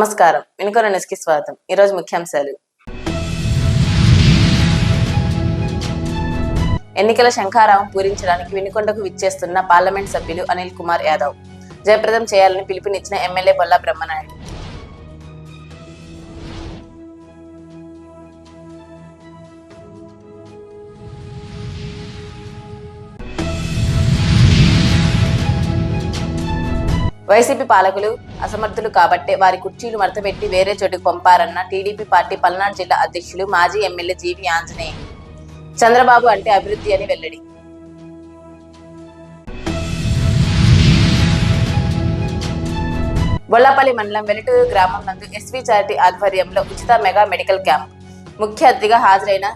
నమస్కారం. వినుకొన న్యూస్కి స్వాగతం. ఈరోజు ముఖ్యాంశాలు. ఎన్నికల శంఖారావం పూరించడానికి వినుకొండకు విచ్చేస్తున్న పార్లమెంట్ సభ్యులు అనిల్ కుమార్ యాదవ్. జయప్రదం చేయాలని పిలుపునిచ్చిన ఎమ్మెల్యే బొల్లా బ్రహ్మనాయుడు. వైసీపీ పాలకులు అసమర్థులు కాబట్టే వారి కుర్చీలు మడతపెట్టి వేరే చోటుకు పంపారన్న టీడీపీ పార్టీ పల్నాడు జిల్లా అధ్యక్షులు మాజీ ఎమ్మెల్యే జీవి ఆంజనేయ. చంద్రబాబు అంటే అభివృద్ధి అని వెల్లడి. బొల్లపల్లి మండలం వెలుటూరు గ్రామం నందు ఎస్వి చారిటీ ఆధ్వర్యంలో ఉచిత మెగా మెడికల్ క్యాంప్. ముఖ్య అతిథిగా హాజరైన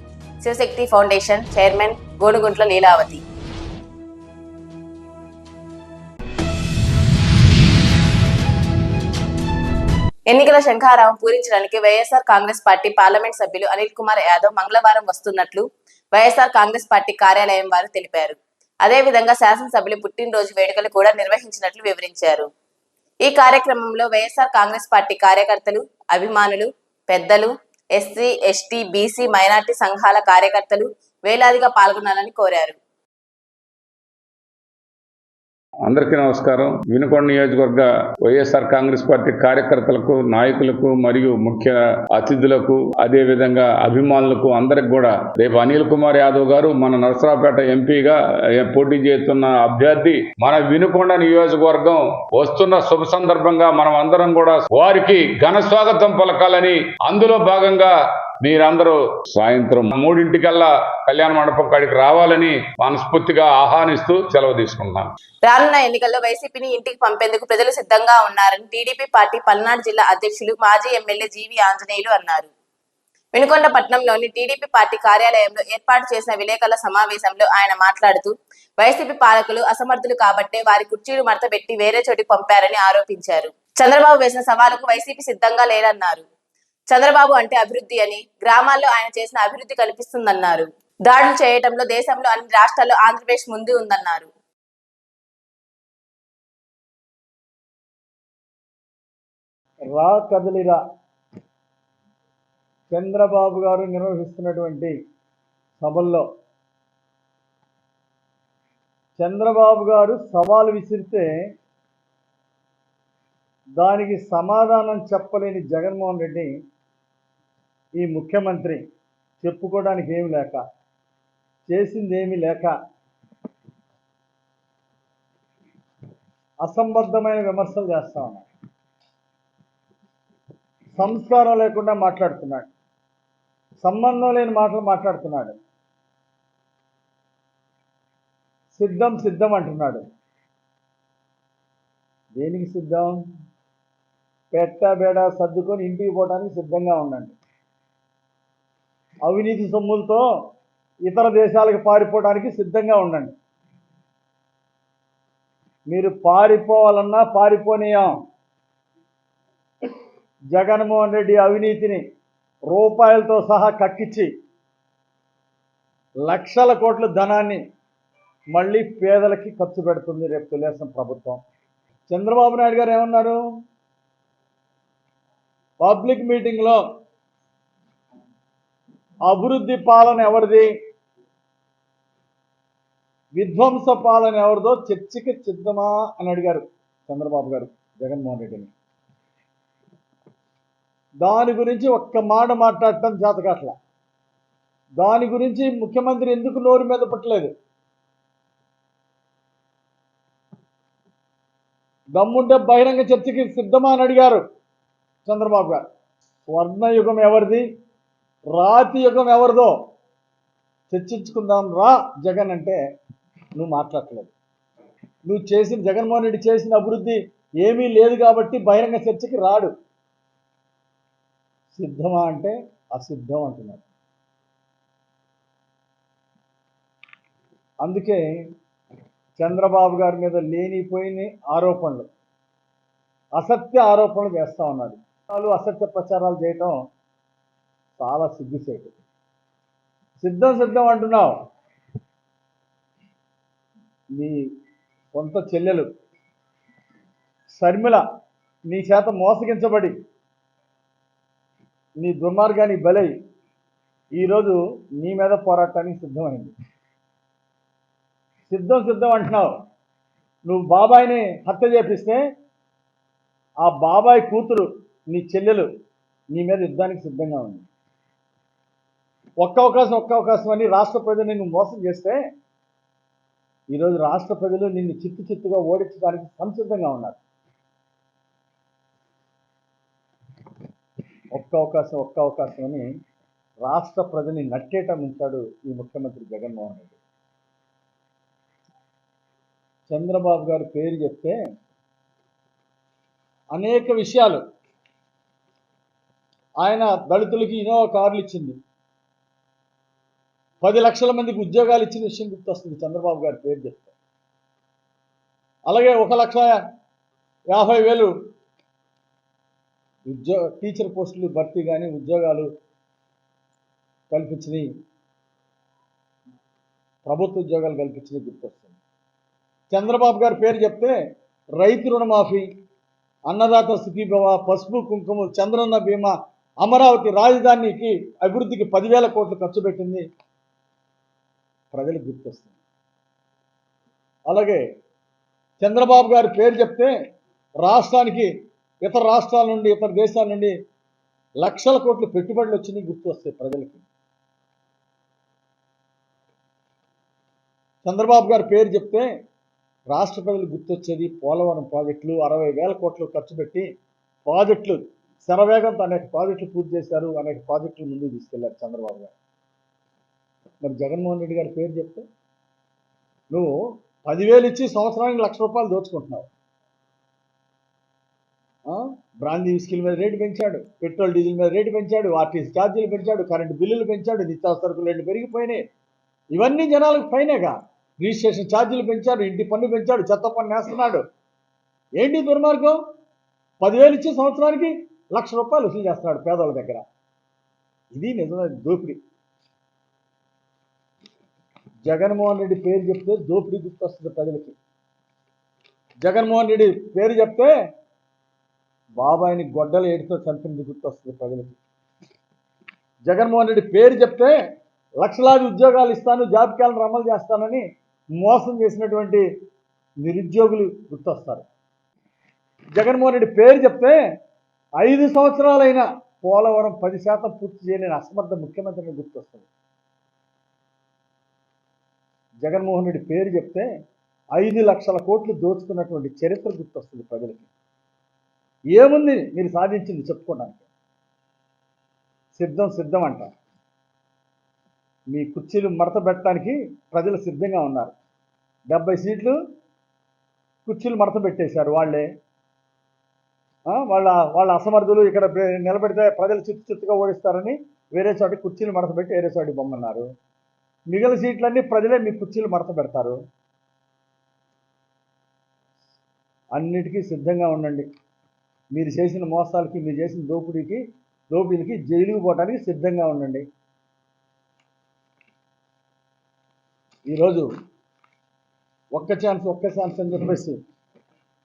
శివశక్తి ఫౌండేషన్ చైర్మన్ గోనుగుంట్ల లీలావతి. ఎన్నికల శంఖారావం పూరించడానికి వైఎస్ఆర్ కాంగ్రెస్ పార్టీ పార్లమెంట్ సభ్యులు అనిల్ కుమార్ యాదవ్ మంగళవారం వస్తున్నట్లు వైఎస్ఆర్ కాంగ్రెస్ పార్టీ కార్యాలయం వారు తెలిపారు. అదేవిధంగా శాసనసభ్యులు పుట్టినరోజు వేడుకలు కూడా నిర్వహించినట్లు వివరించారు. ఈ కార్యక్రమంలో వైఎస్ఆర్ కాంగ్రెస్ పార్టీ కార్యకర్తలు అభిమానులు పెద్దలు ఎస్సీ ఎస్టీ బీసీ మైనార్టీ సంఘాల కార్యకర్తలు వేలాదిగా పాల్గొనాలని కోరారు. అందరికీ నమస్కారం. వినుకొండ నియోజకవర్గ వైఎస్ఆర్ కాంగ్రెస్ పార్టీ కార్యకర్తలకు నాయకులకు మరియు ముఖ్య అతిథులకు అదే విధంగా అభిమానులకు అందరికి కూడా రేపు అనిల్ కుమార్ యాదవ్ గారు మన నరసరావుపేట ఎంపీగా పోటీ చేస్తున్న అభ్యర్థి మన వినుకొండ నియోజకవర్గం వస్తున్న శుభ సందర్భంగా మనం అందరం కూడా వారికి ఘన స్వాగతం పలకాలని అందులో భాగంగా మీరందరూ సాయంత్రం మూడింటికల్లా కళ్యాణ మండపం కాడికి రావాలని మనస్ఫూర్తిగా ఆహ్వానిస్తూ సెలవు తీసుకున్నాను రానున్న ఎన్నికల్లో వైసీపీని ఇంటికి పంపేందుకు ప్రజలు సిద్ధంగా ఉన్నారని టీడీపీ పార్టీ పల్నాడు జిల్లా అధ్యక్షులు మాజీ ఎమ్మెల్యే జీవి ఆంజనేయులు అన్నారు. వినుకొండ పట్టణంలోని టీడీపీ పార్టీ కార్యాలయంలో ఏర్పాటు చేసిన విలేకరుల సమావేశంలో ఆయన మాట్లాడుతూ వైసీపీ పాలకులు అసమర్థులు కాబట్టే వారి కుర్చీలు మడతపెట్టి వేరే చోటికి పంపారని ఆరోపించారు. చంద్రబాబు వేసిన సవాలుకు వైసీపీ సిద్ధంగా లేరన్నారు చంద్రబాబు అంటే అభివృద్ధి అని గ్రామాల్లో ఆయన చేసిన అభివృద్ధి కనిపిస్తుందన్నారు దాడులు చేయటంలో దేశంలో అన్ని రాష్ట్రాల్లో ఆంధ్రప్రదేశ్ ముందు ఉందన్నారు. రా కదలిరా చంద్రబాబు గారు నిర్వహిస్తున్నటువంటి సభల్లో చంద్రబాబు గారు సవాలు విసిరితే దానికి సమాధానం చెప్పలేని జగన్మోహన్ రెడ్డి ఈ ముఖ్యమంత్రి చెప్పుకోవడానికి ఏమి లేక చేసింది ఏమీ లేక అసంబద్ధమైన విమర్శలు చేస్తా ఉన్నాడు. సంస్కారం లేకుండా మాట్లాడుతున్నాడు. సంబంధం లేని మాటలు మాట్లాడుతున్నాడు. సిద్ధం సిద్ధం అంటున్నాడు. దేనికి సిద్ధం? పెట్ట బేడ సర్దుకొని ఇంటికి పోవడానికి సిద్ధంగా ఉండండి. అవినీతి సొమ్ములతో ఇతర దేశాలకు పారిపోవడానికి సిద్ధంగా ఉండండి. మీరు పారిపోవాలన్నా పారిపోనీయం. జగన్మోహన్ రెడ్డి అవినీతిని రూపాయలతో సహా కక్కించి లక్షల కోట్ల ధనాన్ని మళ్ళీ పేదలకి ఖర్చు పెడుతుంది రేపు తెలుగుదేశం ప్రభుత్వం. చంద్రబాబు నాయుడు గారు ఏమన్నారు? పబ్లిక్ మీటింగ్లో అభివృద్ధి పాలన ఎవరిది? విధ్వంస పాలన ఎవరిదో చర్చకి సిద్ధమా అని అడిగారు చంద్రబాబు గారు జగన్మోహన్ రెడ్డిని. దాని గురించి ఒక్క మాట మాట్లాడటం చేతకాట్ల దాని గురించి ముఖ్యమంత్రి ఎందుకు నోరు మీద పట్టలేదు? దమ్ముంటే బహిరంగ చర్చకి సిద్ధమా అని అడిగారు చంద్రబాబు గారు. స్వర్ణయుగం ఎవరిది? రాతి యుగం ఎవరిదో? చర్చించుకుందాం రా జగన్ అంటే నువ్వు మాట్లాడలేదు. నువ్వు చేసిన జగన్మోహన్ రెడ్డి చేసిన అభివృద్ధి ఏమీ లేదు కాబట్టి బహిరంగ చర్చకి రాడు. సిద్ధమా అంటే అసిద్ధం అంటున్నాడు అందుకే చంద్రబాబు గారి మీద లేనిపోయిన ఆరోపణలు అసత్య ఆరోపణలు చేస్తా ఉన్నాడు. వాళ్ళు అసత్య ప్రచారాలు చేయటం చాలా సిగ్గుసేటు సిద్ధం సిద్ధం అంటున్నావు. నీ కొంత చెల్లెలు శర్మిల నీ చేత మోసగించబడి నీ దుర్మార్గాన్ని బలై ఈరోజు నీ మీద పోరాటానికి సిద్ధమైంది. సిద్ధం సిద్ధం అంటున్నావు. నువ్వు బాబాయిని హత్య చేపిస్తే ఆ బాబాయ్ కూతురు నీ చెల్లెలు నీ మీద యుద్ధానికి సిద్ధంగా ఉంది. ఒక్క అవకాశం ఒక్క అవకాశం అని రాష్ట్ర ప్రజలు నిన్ను మోసం చేస్తే ఈరోజు రాష్ట్ర ప్రజలు నిన్ను చిత్తు చిత్తుగా ఓడించడానికి సంసిద్ధంగా ఉన్నారు. ఒక్క అవకాశం ఒక్క అవకాశం అని రాష్ట్ర ప్రజల్ని నట్టేటం ఉంచాడు ఈ ముఖ్యమంత్రి జగన్మోహన్ రెడ్డి. చంద్రబాబు గారు పేరు చెప్తే అనేక విషయాలు. ఆయన దళితులకి ఇన్నోవా కార్లు ఇచ్చింది. పది లక్షల మందికి ఉద్యోగాలు ఇచ్చిన విషయం గుర్తొస్తుంది చంద్రబాబు గారి పేరు చెప్తే. అలాగే ఒక లక్ష యాభై వేలు ఉద్యోగ టీచర్ పోస్టులు భర్తీ కానీ ఉద్యోగాలు కల్పించినవి ప్రభుత్వ ఉద్యోగాలు కల్పించినవి గుర్తొస్తుంది. చంద్రబాబు గారి పేరు చెప్తే రైతు రుణమాఫీ అన్నదాత సుఖీభవ పసుపు కుంకుమ చంద్రన్న బీమా అమరావతి రాజధానికి అభివృద్ధికి పదివేల కోట్లు ఖర్చు పెట్టింది ప్రజలకు గుర్తొస్తుంది అలాగే చంద్రబాబు గారి పేరు చెప్తే రాష్ట్రానికి ఇతర రాష్ట్రాల నుండి ఇతర దేశాల నుండి లక్షల కోట్లు పెట్టుబడులు వచ్చినాయి గుర్తు వస్తాయి ప్రజలకి. చంద్రబాబు గారి పేరు చెప్తే రాష్ట్ర ప్రజలు గుర్తొచ్చేది పోలవరం ప్రాజెక్టులు అరవై వేల కోట్లు ఖర్చు పెట్టి ప్రాజెక్టులు శరవేగంతో అనేక ప్రాజెక్టులు పూర్తి చేశారు అనేక ప్రాజెక్టులు ముందుకు తీసుకెళ్ళారు చంద్రబాబు గారు. మరి జగన్మోహన్ రెడ్డి గారి పేరు చెప్తే? నువ్వు పదివేలు ఇచ్చి సంవత్సరానికి లక్ష రూపాయలు దోచుకుంటున్నావు. బ్రాందీ స్కిల్ మీద రేటు పెంచాడు పెట్రోల్ డీజిల్ మీద రేటు పెంచాడు ఆర్టీసీ ఛార్జీలు పెంచాడు కరెంటు బిల్లులు పెంచాడు నిత్యావసరకు రేట్లు పెరిగిపోయినాయి. ఇవన్నీ జనాలకు పైనేగా. రిజిస్ట్రేషన్ ఛార్జీలు పెంచాడు ఇంటి పన్ను పెంచాడు చెత్త పన్ను వేస్తున్నాడు. ఏంటి దుర్మార్గం? పదివేలు ఇచ్చి సంవత్సరానికి లక్ష రూపాయలు వసూలు చేస్తున్నాడు పేదోళ్ళ దగ్గర. ఇది నిజమైన దోపిడీ. జగన్మోహన్ రెడ్డి పేరు చెప్తే దోపిడీ గుర్తొస్తుంది ప్రజలకి. జగన్మోహన్ రెడ్డి పేరు చెప్తే బాబాయిని గొడ్డలు ఏడుతో చంపింది గుర్తొస్తుంది ప్రజలకి. జగన్మోహన్ రెడ్డి పేరు చెప్తే లక్షలాది ఉద్యోగాలు ఇస్తాను జాబ్ క్యాలెండర్ అమలు చేస్తానని మోసం చేసినటువంటి నిరుద్యోగులు గుర్తొస్తారు. జగన్మోహన్ రెడ్డి పేరు చెప్తే ఐదు సంవత్సరాలైన పోలవరం పది శాతం పూర్తి చేయలేని అసమర్థ ముఖ్యమంత్రిని గుర్తొస్తుంది. జగన్మోహన్ రెడ్డి పేరు చెప్తే ఐదు లక్షల కోట్లు దోచుకున్నటువంటి చరిత్ర గుర్తొస్తుంది ప్రజలకి. ఏముంది మీరు సాధించింది చెప్పుకోవడానికి? సిద్ధం సిద్ధం అంట. మీ కుర్చీలు మడత పెట్టడానికి ప్రజలు సిద్ధంగా ఉన్నారు. డెబ్బై సీట్లు కుర్చీలు మడత పెట్టేశారు వాళ్ళే. వాళ్ళ వాళ్ళ అసమర్థులు ఇక్కడ నిలబెడితే ప్రజలు చిత్తు చిత్తుగా ఓడిస్తారని వేరే చోట కుర్చీలు మడత పెట్టి వేరే చోటికి బొమ్మన్నారు. మిగిలిన సీట్లన్నీ ప్రజలే మీ కుర్చీలు మడత పెడతారు. అన్నిటికీ సిద్ధంగా ఉండండి. మీరు చేసిన మోసాలకి మీరు చేసిన దోపిడీకి దోపిడీకి జైలుకు పోవడానికి సిద్ధంగా ఉండండి. ఈరోజు ఒక్క ఛాన్స్ ఒక్క ఛాన్స్ అని చెప్పేసి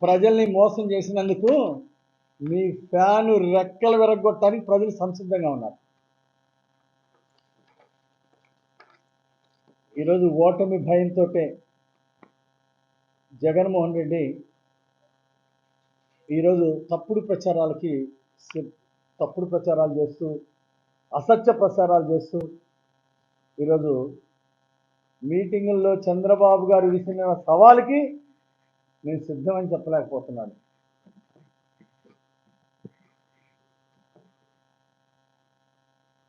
ప్రజల్ని మోసం చేసినందుకు మీ ఫ్యాను రెక్కలు విరగొట్టడానికి ప్రజలు సంసిద్ధంగా ఉన్నారు. ఈరోజు ఓటమి భయంతో జగన్మోహన్ రెడ్డి ఈరోజు తప్పుడు ప్రచారాలకి తప్పుడు ప్రచారాలు చేస్తూ అసత్య ప్రచారాలు చేస్తూ ఈరోజు మీటింగుల్లో చంద్రబాబు గారు విసిన సవాలుకి నేను సిద్ధమని చెప్పలేకపోతున్నాను.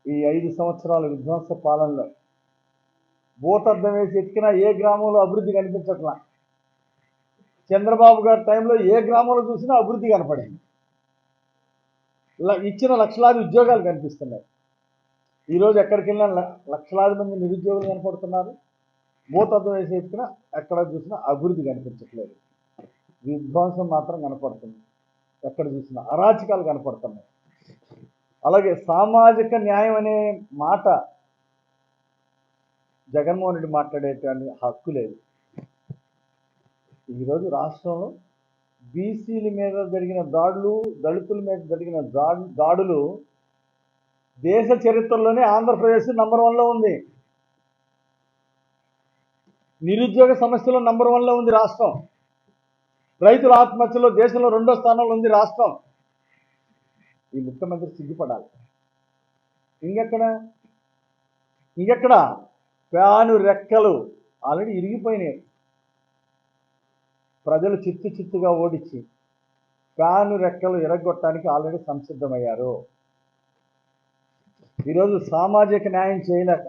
ఈ ఐదు సంవత్సరాల విధ్వంస పాలనలో భూతద్దం వేసి ఎక్కినా ఏ గ్రామంలో అభివృద్ధి కనిపించట్లా? చంద్రబాబు గారి టైంలో ఏ గ్రామంలో చూసినా అభివృద్ధి కనపడింది. ఇలా ఇచ్చిన లక్షలాది ఉద్యోగాలు కనిపిస్తున్నాయి. ఈరోజు ఎక్కడికి వెళ్ళినా లక్షలాది మంది నిరుద్యోగులు కనపడుతున్నారు. భూతత్వం వేసి ఎత్తుకున్నా ఎక్కడ చూసినా అభివృద్ధి కనిపించట్లేదు. విధ్వంసం మాత్రం కనపడుతుంది. ఎక్కడ చూసినా అరాచకాలు కనపడుతున్నాయి. అలాగే సామాజిక న్యాయం అనే మాట జగన్మోహన్ రెడ్డి మాట్లాడేటువంటి హక్కు లేదు. ఈరోజు రాష్ట్రంలో బీసీల మీద జరిగిన దాడులు దళితుల మీద జరిగిన దాడులు దేశ చరిత్రలోనే ఆంధ్రప్రదేశ్ నంబర్ వన్లో ఉంది. నిరుద్యోగ సమస్యలో నంబర్ వన్లో ఉంది రాష్ట్రం. రైతుల ఆత్మహత్యలో దేశంలో రెండో స్థానంలో ఉంది రాష్ట్రం. ఈ ముఖ్యమంత్రి సిగ్గుపడాలి. ఇంకెక్కడ? ఇంకెక్కడ? ఫ్యాను రెక్కలు ఆల్రెడీ ఇరిగిపోయినాయి. ప్రజలు చిత్తు చిత్తుగా ఓడించి ఫ్యాను రెక్కలు ఇరగొట్టడానికి ఆల్రెడీ సంసిద్ధమయ్యారు. ఈరోజు సామాజిక న్యాయం చేయలేక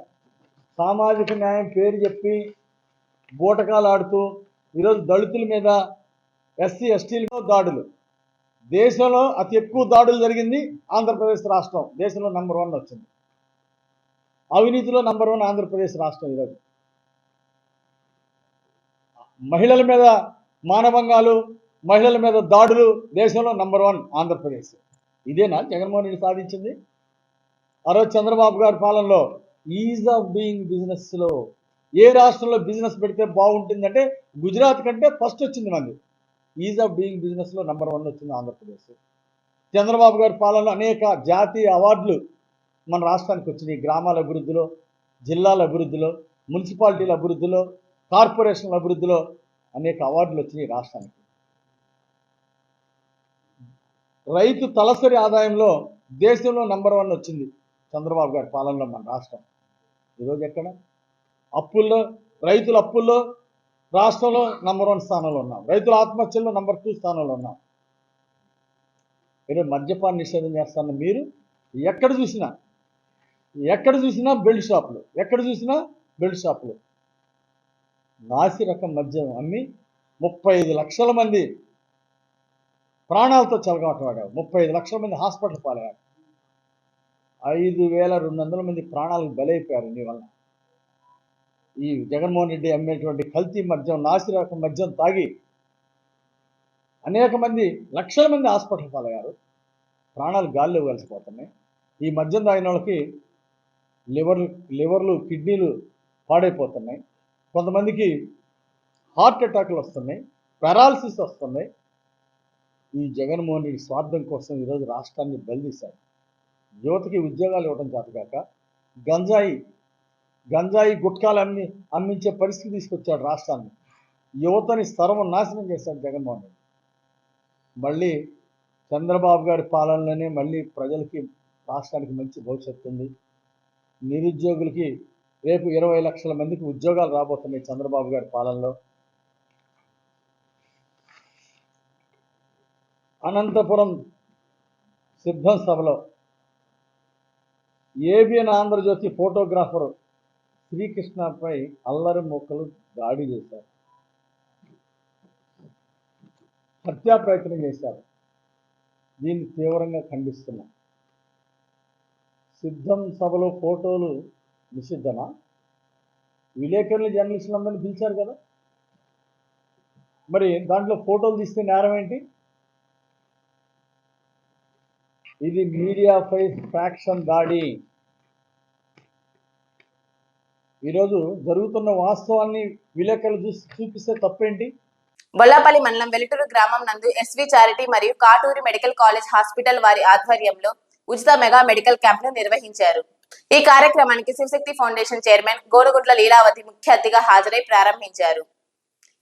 సామాజిక న్యాయం పేరు చెప్పి బూటకాలు ఆడుతూ ఈరోజు దళితుల మీద ఎస్సీ ఎస్టీలతో దాడులు. దేశంలో అతి ఎక్కువ దాడులు జరిగింది ఆంధ్రప్రదేశ్ రాష్ట్రం. దేశంలో నంబర్ వన్ వచ్చింది. అవినీతిలో నంబర్ వన్ ఆంధ్రప్రదేశ్ రాష్ట్రం ఈరోజు. మహిళల మీద మానభంగాలు మహిళల మీద దాడులు దేశంలో నంబర్ వన్ ఆంధ్రప్రదేశ్. ఇదేనా జగన్మోహన్ రెడ్డి సాధించింది? ఆ రోజు చంద్రబాబు గారి పాలనలో ఈజ్ ఆఫ్ డూయింగ్ బిజినెస్లో ఏ రాష్ట్రంలో బిజినెస్ పెడితే బాగుంటుందంటే గుజరాత్ కంటే ఫస్ట్ వచ్చింది మంది ఈజ్ ఆఫ్ డూయింగ్ బిజినెస్లో నంబర్ వన్ వచ్చింది ఆంధ్రప్రదేశ్. చంద్రబాబు గారి పాలనలో అనేక జాతీయ అవార్డులు మన రాష్ట్రానికి వచ్చినాయి. గ్రామాల అభివృద్ధిలో జిల్లాల అభివృద్ధిలో మున్సిపాలిటీల అభివృద్ధిలో కార్పొరేషన్ల అభివృద్ధిలో అనేక అవార్డులు వచ్చినాయి రాష్ట్రానికి. రైతు తలసరి ఆదాయంలో దేశంలో నంబర్ వన్ వచ్చింది చంద్రబాబు గారి పాలనలో మన రాష్ట్రం. ఈరోజు ఎక్కడ? అప్పుల్లో రైతుల అప్పుల్లో రాష్ట్రంలో నంబర్ వన్ స్థానంలో ఉన్నాం. రైతుల ఆత్మహత్యల్లో నంబర్ టూ స్థానంలో ఉన్నాం. ఈరోజు మద్యపాన నిషేధం చేస్తున్న మీరు ఎక్కడ చూసినా ఎక్కడ చూసినా బెల్ట్ షాపులు ఎక్కడ చూసినా బెల్ట్ షాపులు. నాసి రకం మద్యం అమ్మి ముప్పై ఐదు లక్షల మంది ప్రాణాలతో చెలగాటవాడారు ముప్పై ఐదు లక్షల మంది హాస్పిటల్ పాలయ్యారు. ఐదు వేల రెండు వందల మంది ప్రాణాలకు బలైపోయారు నీ వల్ల. ఈ జగన్మోహన్ రెడ్డి అమ్మేటువంటి కల్తీ మద్యం నాసి రకం మద్యం తాగి అనేక మంది లక్షల మంది హాస్పిటల్ పాలయ్యారు. ప్రాణాలు గాల్లో కలిసిపోతున్నాయి. ఈ మద్యం తాగిన వాళ్ళకి లివర్ లివర్లు కిడ్నీలు పాడైపోతున్నాయి. కొంతమందికి హార్ట్ అటాక్లు వస్తున్నాయి పెరాలసిస్ వస్తున్నాయి. ఈ జగన్మోహన్ రెడ్డి స్వార్థం కోసం ఈరోజు రాష్ట్రాన్ని బలిదీశారు. యువతకి ఉద్యోగాలు ఇవ్వడం చేతగాక గంజాయి గంజాయి గుట్కాలు అమ్మి అమ్మించే పరిస్థితి తీసుకొచ్చాడు రాష్ట్రాన్ని. యువతని సర్వనాశనం చేశాడు జగన్మోహన్ రెడ్డి. మళ్ళీ చంద్రబాబు గారి పాలనలోనే మళ్ళీ ప్రజలకి రాష్ట్రానికి మంచి భవిష్యత్తు ఉంది. నిరుద్యోగులకి రేపు ఇరవై లక్షల మందికి ఉద్యోగాలు రాబోతున్నాయి చంద్రబాబు గారి పాలనలో. అనంతపురం సిద్ధం సభలో ఏబిఎన్ ఆంధ్రజ్యోతి ఫోటోగ్రాఫర్ శ్రీకృష్ణపై అల్లరి మొక్కలు దాడి చేశారు. హత్యా ప్రయత్నం చేశారు. దీన్ని తీవ్రంగా ఖండిస్తున్నాం. సిద్ధం సభలో ఫోటోలు నిషిద్ధమా? విలేకరులు జర్నలిస్టులు అందరినీ పిలిచారు కదా. మరి దాంట్లో ఫోటోలు తీస్తే నేరం ఏంటి? ఇది మీడియా పై ఫ్యాక్షన్ దాడి. ఈరోజు జరుగుతున్న వాస్తవాన్ని విలేకరులు చూసి చూపిస్తే తప్పేంటి? బొల్లాపల్లి మండలం వెలుటూరు గ్రామం నందు ఎస్వి చారిటీ మరియు కాటూరి మెడికల్ కాలేజ్ హాస్పిటల్ వారి ఆధ్వర్యంలో ఉచిత మెగా మెడికల్ క్యాంప్ను నిర్వహించారు. ఈ కార్యక్రమానికి శివశక్తి ఫౌండేషన్ చైర్మన్ గోడగుడ్ల లీలావతి ముఖ్య అతిథిగా హాజరై ప్రారంభించారు.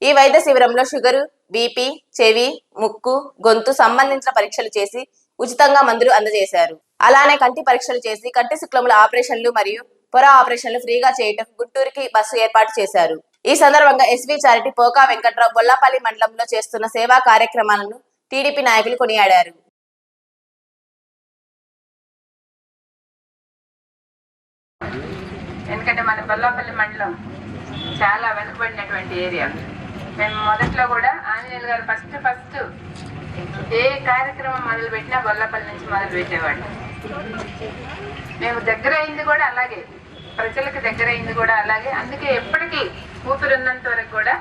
ఈ వైద్య శిబిరంలో షుగరు బీపీ చెవి ముక్కు గొంతు సంబంధించిన పరీక్షలు చేసి ఉచితంగా మందులు అందజేశారు. అలానే కంటి పరీక్షలు చేసి కంటి శుక్లముల ఆపరేషన్లు మరియు పొర ఆపరేషన్లు ఫ్రీగా చేయటం గుంటూరుకి బస్సు ఏర్పాటు చేశారు. ఈ సందర్భంగా ఎస్వి చారిటీ పోకా వెంకట్రావు బొల్లాపల్లి మండలంలో చేస్తున్న సేవా కార్యక్రమాలను టీడీపీ నాయకులు కొనియాడారు. ఎందుకంటే మన బొల్లాపల్లి మండలం చాలా వెనుకబడినటువంటి ఏరియా. మేము మొదట్లో కూడా ఆంజనేయులు గారు ఫస్ట్ ఫస్ట్ ఏ కార్యక్రమం మొదలు పెట్టినా బొల్లాపల్లి నుంచి మొదలు పెట్టేవాడు మేము దగ్గర అయింది కూడా అలాగే ప్రజలకు దగ్గర అయింది కూడా అలాగే. అందుకే ఎప్పటికీ ఊపిరున్నంత వరకు కూడా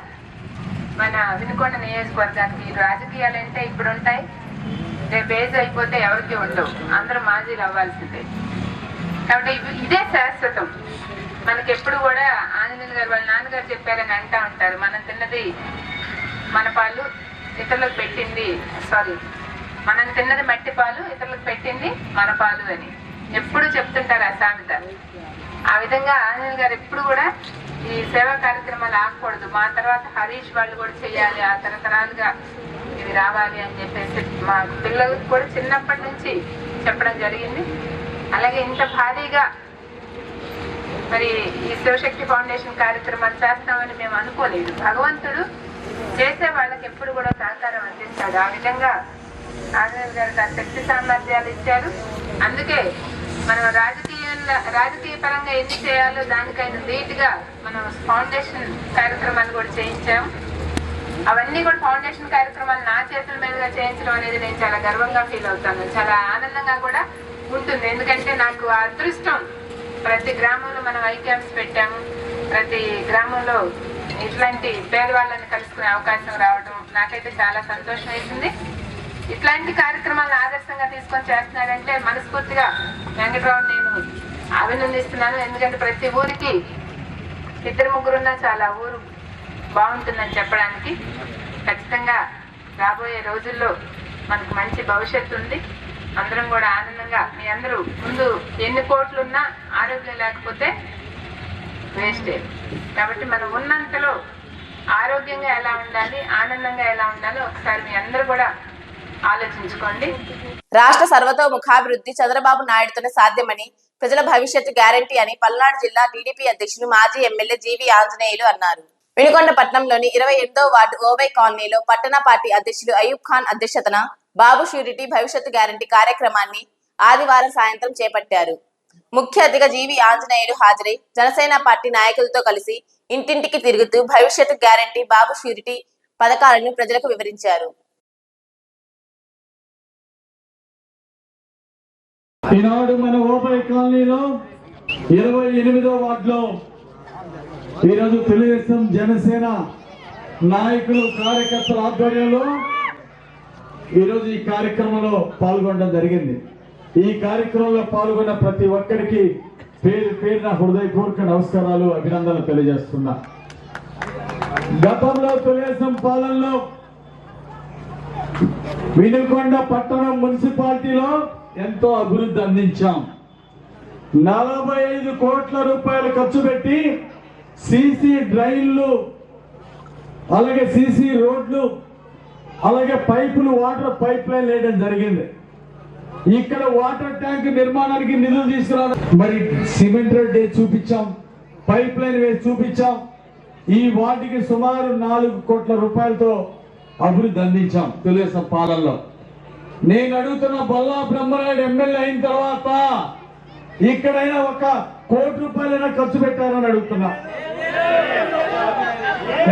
మన వినుకొండ నియోజకవర్గానికి రాజకీయాలు అంటే ఇప్పుడు ఉంటాయి రేపు ఏజ్ అయిపోతే ఎవరికి ఉండవు. అందరూ మాజీలు అవ్వాల్సిందే కాబట్టి ఇవి- ఇదే శాశ్వతం. మనకి ఎప్పుడు కూడా ఆంజనేయులు గారు వాళ్ళ నాన్నగారు చెప్పారని అంటా ఉంటారు. మనం తిన్నది మన పాలు ఇతరులకు పెట్టింది సారీ మనం తిన్నది మట్టి పాలు ఇతరులకు పెట్టింది మన పాలు అని. ఎప్పుడు చెప్తుంటారు ఆ సామెత. ఆ విధంగా ఆంజనేయులు గారు ఎప్పుడు కూడా ఈ సేవా కార్యక్రమాలు ఆగకూడదు మా తర్వాత హరీష్ వాళ్ళు కూడా చేయాలి ఆ తరతరాలుగా ఇది రావాలి అని చెప్పేసి మా పిల్లలకు కూడా చిన్నప్పటి నుంచి చెప్పడం జరిగింది. అలాగే ఇంత భారీగా మరి ఈ శివశక్తి ఫౌండేషన్ కార్యక్రమాలు చేస్తామని మేము అనుకోలేదు. భగవంతుడు చేసే వాళ్ళకి ఎప్పుడు కూడా సహకారం అందిస్తాడు. ఆ విధంగా ఆంజనేయులు గారికి ఆ శక్తి సామర్థ్యాలు ఇచ్చారు. అందుకే మనం రాజకీయంలో రాజకీయ పరంగా ఎన్ని చేయాలో దానికైనా నీట్గా మనం ఫౌండేషన్ కార్యక్రమాలు కూడా చేయించాం. అవన్నీ కూడా ఫౌండేషన్ కార్యక్రమాలు నా చేతుల మీదుగా చేయించడం అనేది నేను చాలా గర్వంగా ఫీల్ అవుతాను. చాలా ఆనందంగా కూడా ఉంటుంది. ఎందుకంటే నాకు ఆ అదృష్టం. ప్రతి గ్రామంలో మనం ఐ క్యాంప్స్ పెట్టాము. ప్రతి గ్రామంలో ఇట్లాంటి పేదవాళ్ళని కలుసుకునే అవకాశం రావడం నాకైతే చాలా సంతోషం వేసింది. ఇట్లాంటి కార్యక్రమాలను ఆదర్శంగా తీసుకొని చేస్తున్నారంటే మనస్ఫూర్తిగా వెంకటరావు నేను అభినందిస్తున్నాను. ఎందుకంటే ప్రతి ఊరికి ఇద్దరు ముగ్గురున్నా చాలా ఊరు బాగుంటుందని చెప్పడానికి ఖచ్చితంగా రాబోయే రోజుల్లో మనకు మంచి భవిష్యత్తు ఉంది. అందరం కూడా ఆనందంగా మీ అందరూ ముందు ఎన్ని కోట్లున్నా ఆరోగ్యం లేకపోతే వేస్టే. కాబట్టి మనం ఉన్నంతలో ఆరోగ్యంగా ఎలా ఉండాలి ఆనందంగా ఎలా ఉండాలో ఒకసారి మీ అందరూ కూడా ఆలోచించుకోండి. రాష్ట్ర సర్వతోముఖాభివృద్ధి చంద్రబాబు నాయుడుతోనే సాధ్యమని ప్రజల భవిష్యత్తు గ్యారంటీ అని పల్నాడు జిల్లా టీడీపీ అధ్యక్షులు మాజీ ఎమ్మెల్యే జీవి ఆంజనేయులు అన్నారు. వినుకొండపట్నంలోని ఇరవై ఎనిమిదో వార్డు ఓవై కాలనీలో పట్టణ పార్టీ అధ్యక్షులు అయూబ్ ఖాన్ అధ్యక్షతన బాబు ష్యూరిటీ భవిష్యత్తు గ్యారంటీ కార్యక్రమాన్ని ఆదివారం సాయంత్రం చేపట్టారు. ముఖ్య అతిథిగా జీవి ఆంజనేయులు హాజరై జనసేన పార్టీ నాయకులతో కలిసి ఇంటింటికి తిరుగుతూ భవిష్యత్తు గ్యారంటీ బాబు ష్యూరిటీ పథకాలను ప్రజలకు వివరించారు. ఈనాడు మన ఓపై కాలనీలో ఇరవై ఎనిమిదో వార్డులో ఈరోజు తెలుగుదేశం జనసేన నాయకులు కార్యకర్తల ఆధ్వర్యంలో ఈరోజు ఈ కార్యక్రమంలో పాల్గొనడం జరిగింది. ఈ కార్యక్రమంలో పాల్గొన్న ప్రతి ఒక్కరికి పేరు పేరున హృదయపూర్వక నమస్కారాలు అభినందనలు తెలియజేస్తున్నా. గతంలో తెలుగుదేశం పాలనలో వినుకొండ పట్టణం మున్సిపాలిటీలో ఎంతో అభివృద్ధి అందించాం. నలభై ఐదు కోట్ల రూపాయలు ఖర్చు పెట్టి సీసీ డ్రైన్లు అలాగే సీసీ రోడ్లు అలాగే పైపులు వాటర్ పైప్ లైన్ వేయడం జరిగింది. ఇక్కడ వాటర్ ట్యాంక్ నిర్మాణానికి నిధులు తీసుకురావడం. మరి సిమెంట్ రోడ్ చూపించాం పైప్ లైన్ వేసి చూపించాం. ఈ వాటికి సుమారు నాలుగు కోట్ల రూపాయలతో అభివృద్ధి అందించాం తెలుగుదేశం పాలనలో. నేను అడుగుతున్న బల్లా బ్రహ్మరాయుడు ఎమ్మెల్యే అయిన తర్వాత ఇక్కడైనా ఒక కోటి రూపాయలైనా ఖర్చు పెట్టారని అడుగుతున్నా.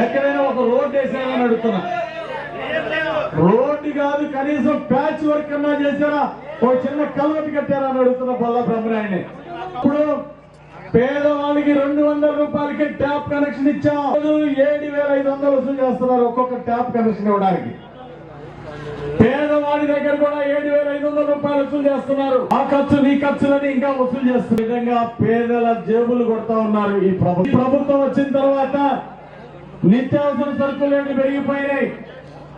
ఎక్కడైనా ఒక రోడ్ వేసారని అడుగుతున్నా. రోడ్డు కాదు కనీసం ప్యాచ్ వర్క్ అన్నా చేశారా? ఓ చిన్న కలవటి కట్టారా అని అడుగుతున్న పల్ల బ్రహ్మనాయుడిని ఇప్పుడు పేదవాళ్ళకి రెండు వందల రూపాయలకి ట్యాప్ కనెక్షన్ ఇచ్చాం. ఏడు వేల ఐదు వందలు వసూలు చేస్తున్నారు ఒక్కొక్క ట్యాప్ కనెక్షన్ ఇవ్వడానికి. పేదవాడి దగ్గర కూడా ఏడు వేల ఐదు వందల రూపాయలు వసూలు చేస్తున్నారు. ఆ ఖర్చు నీ ఖర్చులని ఇంకా వసూలు చేస్తున్న విధంగా పేదల జేబులు కొడతా ఉన్నారు ఈ ప్రభుత్వం. ప్రభుత్వం వచ్చిన తర్వాత నిత్యావసర సరుకులు పెరిగిపోయినాయి.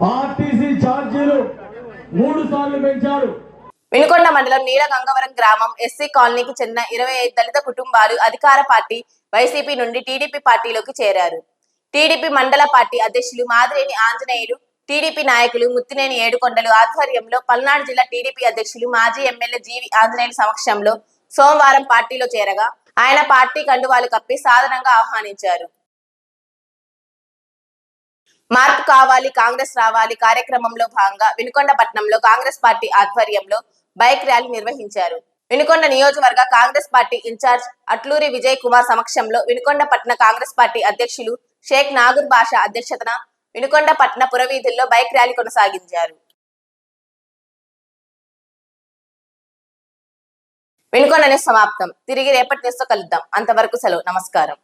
ఆర్టీసీ ఛార్జీలు మూడు సార్లు పెంచారు. వినుకొండ మండలం నీల గంగవరం గ్రామం ఎస్సీ కాలనీకి చెందిన ఇరవై ఐదు దళిత కుటుంబాలు అధికార పార్టీ వైసీపీ నుండి టీడీపీ పార్టీలోకి చేరారు. టీడీపీ మండల పార్టీ అధ్యక్షులు మాదిరేని ఆంజనేయులు టీడీపీ నాయకులు ముత్తినేని ఏడుకొండలు ఆధ్వర్యంలో పల్నాడు జిల్లా టీడీపీ అధ్యక్షులు మాజీ ఎమ్మెల్యే జీవి ఆంజనేయుల సమక్షంలో సోమవారం పార్టీలో చేరగా ఆయన పార్టీ కండువాలు కప్పి సాధనంగా ఆహ్వానించారు. మార్పు కావాలి కాంగ్రెస్ రావాలి కార్యక్రమంలో భాగంగా వినుకొండ పట్టణంలో కాంగ్రెస్ పార్టీ ఆధ్వర్యంలో బైక్ ర్యాలీ నిర్వహించారు. వినుకొండ నియోజకవర్గ కాంగ్రెస్ పార్టీ ఇన్ఛార్జ్ అట్లూరి విజయ్ కుమార్ సమక్షంలో వినుకొండ పట్టణ కాంగ్రెస్ పార్టీ అధ్యక్షులు షేక్ నాగూర్ బాషా అధ్యక్షతన వినుకొండ పట్టణ పురవీధుల్లో బైక్ ర్యాలీ కొనసాగించారు. వినుకొండ న్యూస్ సమాప్తం. తిరిగి రేపటి న్యూస్తో కలుద్దాం. అంతవరకు సెలవు. నమస్కారం.